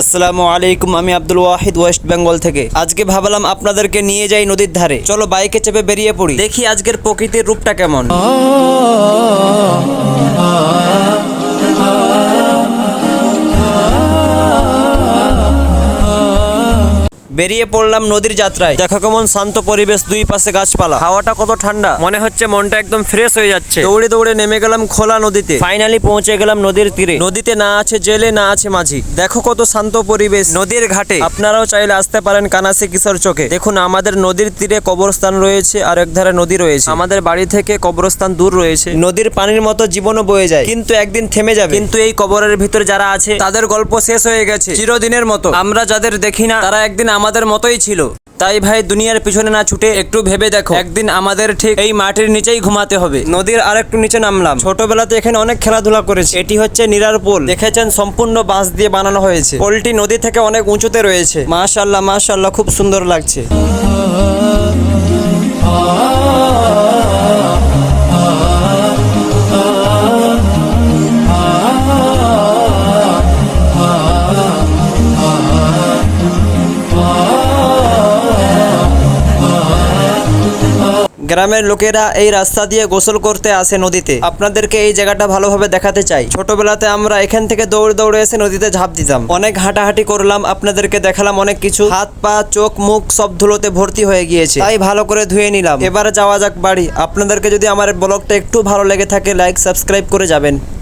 আসসালামু আলাইকুম, আমি আব্দুল ওয়াহিদ ওয়েস্ট বেঙ্গল থেকে। আজকে ভাবলাম আপনাদেরকে নিয়ে যাই নদীর ধারে। চলো বাইকে চেপে বেরিয়ে পড়ি। দেখি আজকের প্রকৃতির রূপটা কেমন। বেরিয়ে পড়লাম নদীর যাত্রায়। দেখো কেমন শান্ত পরিবেশ, দুই পাশে গাছপালা। হাওয়াটা কত ঠান্ডা। মনে হচ্ছে মনটা একদম ফ্রেশ হয়ে যাচ্ছে। দৌড়ে দৌড়ে নেমে গেলাম খোলা নদীতে। ফাইনালি পৌঁছে গেলাম নদীর তীরে। নদীতে না আছে জেলে, না আছে মাঝি। দেখো কত শান্ত পরিবেশ। নদীর ঘাটে। আপনারাও চাইলে আসতে পারেন কানাসি কিশোর চোখে। দেখুন, আমাদের নদীর তীরে কবরস্থান রয়েছে আর এক ধারে নদী রয়েছে। আমাদের বাড়ি থেকে কবরস্থান দূর রয়েছে। নদীর পানির মতো জীবনও বয়ে যায়। কিন্তু একদিন থেমে যাবে। কিন্তু এই কবরের ভিতরে যারা আছে, তাদের গল্প শেষ হয়ে গেছে। চিরদিনের মতো। আমরা যাদের দেখি না, তারা একদিন আমাদের মতোই ছিল। তাই ভাই, দুনিয়ার পিছনে না ছুটে একটু ভেবে দেখো। একদিন আমাদের ঠিক এই মাটির নিচেই ঘুমাতে হবে। নদীর আর একটু নিচে নামলাম। ছোটবেলাতে এখানে অনেক খেলাধুলা করেছে। এটি হচ্ছে নিরার পোল। দেখেছেন, সম্পূর্ণ বাঁশ দিয়ে বানানো হয়েছে। পোলটি নদী থেকে অনেক উঁচুতে রয়েছে। মাশাল্লাহ মাশাল্লাহ খুব সুন্দর লাগছে। গ্রামের লোকেরা এই রাস্তা দিয়ে গোসল করতে আসে নদীতে। আপনাদেরকে এই জায়গাটা ভালোভাবে দেখাতে চাই। ছোটবেলাতে আমরা এখান থেকে দৌড়ে দৌড়ে এসে নদীতে ঝাঁপ দিতাম। অনেক হাঁটাহাঁটি করলাম, আপনাদেরকে দেখালাম অনেক কিছু। হাত, পা, চোখ, মুখ সব ধুলোতে ভর্তি হয়ে গিয়েছে। তাই ভালো করে ধুয়ে নিলাম। এবারে যাওয়া যাক বাড়ি। আপনাদেরকে যদি আমার ব্লগটা একটু ভালো লেগে থাকে, লাইক, সাবস্ক্রাইব করে যাবেন।